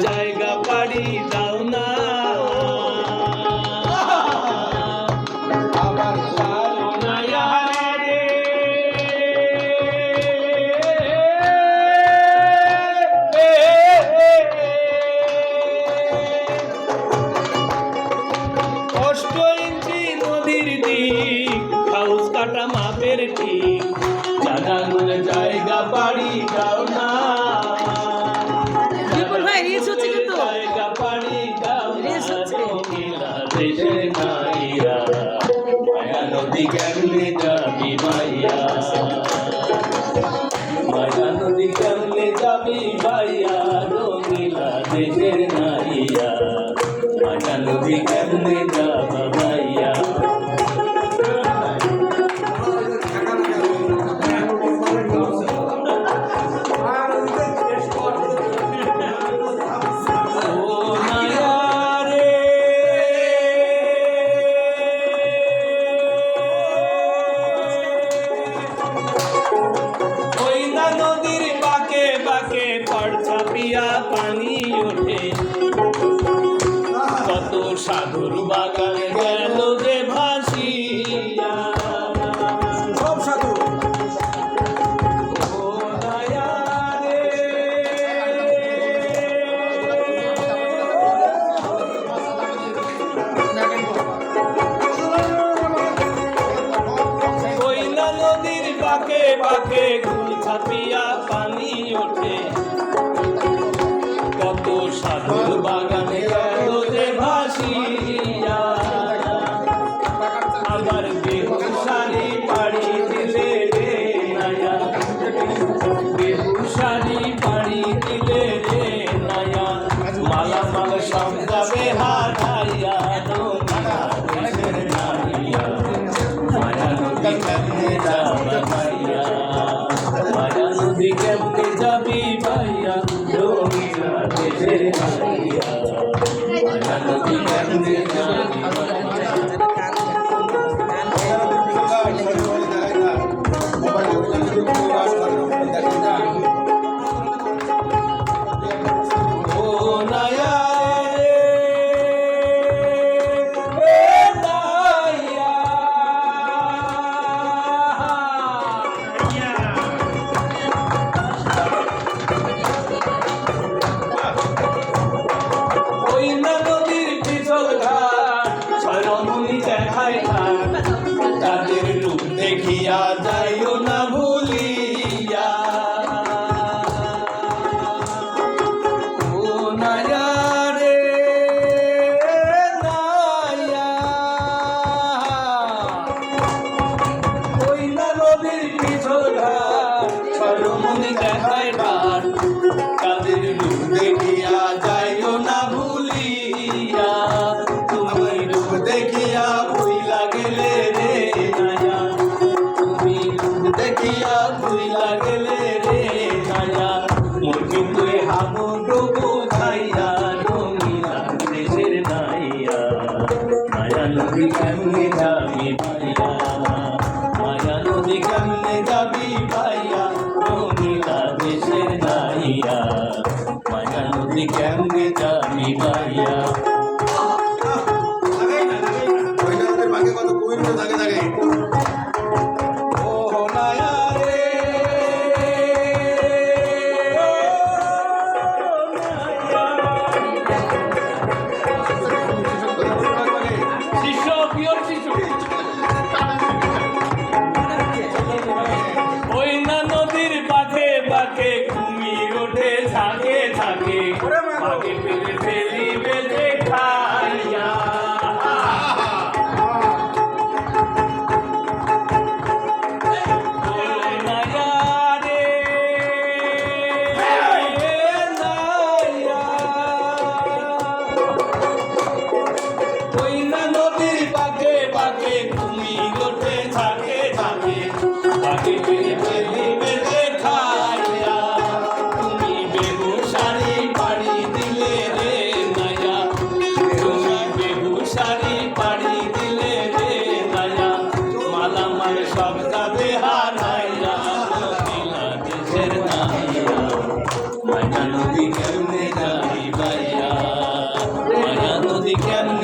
জায়গা পাড়ি দাও না। অষ্ট ইঞ্চি নদীর দিক হাউস কাটা মাপের ঠিক জায়গা বাড়ি দাও নাইরা মায়া নদী কেমনে যাবি মাইয়া? নদী কেমনে যাবি দেশের নাইয়া মায়া নদী কেমনে ওঠে কত সাধুর বাগানে গেল যে ভাসিয়া। সব সাধু। বাঁকে বাঁকে শাড়ি পাড়ি দিলে রে নায়া মালা মাল সব যাবে হারাইয়া মায়া নদী কেমনে যাবা ভাইয়া মায়া নদী কেমনে যাবি ভাইয়া রঙিলা দেশের নাইয়া মায়া নদী কেমনে ঘাট ছয় রমণী দেখায় তাদের রূপ দেখিয়া যাইও না ভুলিয়া। ও বাঁকে কুমির ওঠে থাকে থাকে সব কাজে হারাইয়া মদিনা দেশের নাইয়া মায়া নদী কেমনে যাই বাইয়া মায়া নদী কেমনে